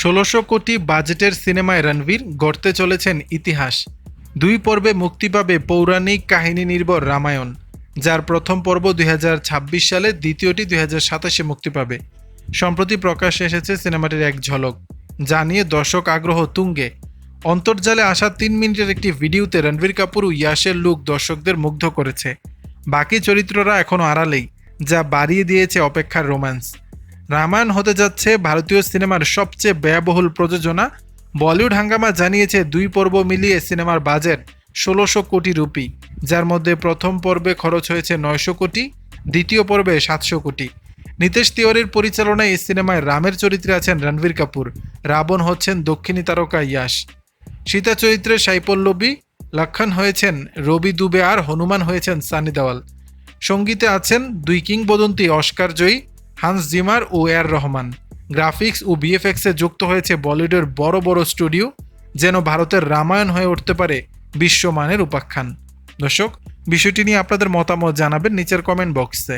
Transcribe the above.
ষোলোশো কোটি বাজেটের সিনেমায় রণবীর গড়তে চলেছেন ইতিহাস। দুই পর্বে মুক্তি পাবে পৌরাণিক কাহিনী নির্ভর রামায়ণ, যার প্রথম পর্ব দুই হাজার ছাব্বিশ সালে, দ্বিতীয়টি দুই সাতাশে মুক্তি পাবে। সম্প্রতি প্রকাশ্যে এসেছে সিনেমাটির এক ঝলক, যা নিয়ে দর্শক আগ্রহ তুঙ্গে। অন্তর্জালে আসা তিন মিনিটের একটি ভিডিওতে রণবীর কাপুর ও ইয়াসের লুক দর্শকদের মুগ্ধ করেছে। বাকি চরিত্ররা এখনও আড়ালেই, যা বাড়িয়ে দিয়েছে অপেক্ষার রোম্যান্স। রামায়ণ হতে যাচ্ছে ভারতীয় সিনেমার সবচেয়ে ব্যয়বহুল প্রযোজনা। বলিউড হাঙ্গামা জানিয়েছে দুই পর্ব মিলিয়ে সিনেমার বাজেট ষোলোশো কোটি রুপি, যার মধ্যে প্রথম পর্বে খরচ হয়েছে নয়শো কোটি, দ্বিতীয় পর্বে সাতশো কোটি। নিতেশ তিওয়ারির পরিচালনায় এই সিনেমায় রামের চরিত্রে আছেন রণবীর কাপুর, রাবণ হচ্ছেন দক্ষিণী তারকা ইয়াশ। সীতা চরিত্রে সাইপল্লবী লক্ষণ হয়েছেন রবি দুবে আর হনুমান হয়েছেন সানি দেওয়াল। সঙ্গীতে আছেন দুই কিংবদন্তি অস্কার জয়ী হান্স জিমার ও এয়ার রহমান। গ্রাফিক্স ও বিএফএক্সে যুক্ত হয়েছে বলিউডের বড় বড় স্টুডিও, যেন ভারতের রামায়ণ হয়ে উঠতে পারে বিশ্বমানের উপাখ্যান। দর্শক, বিষয়টি নিয়ে আপনাদের মতামত জানাবেন নিচের কমেন্ট বক্সে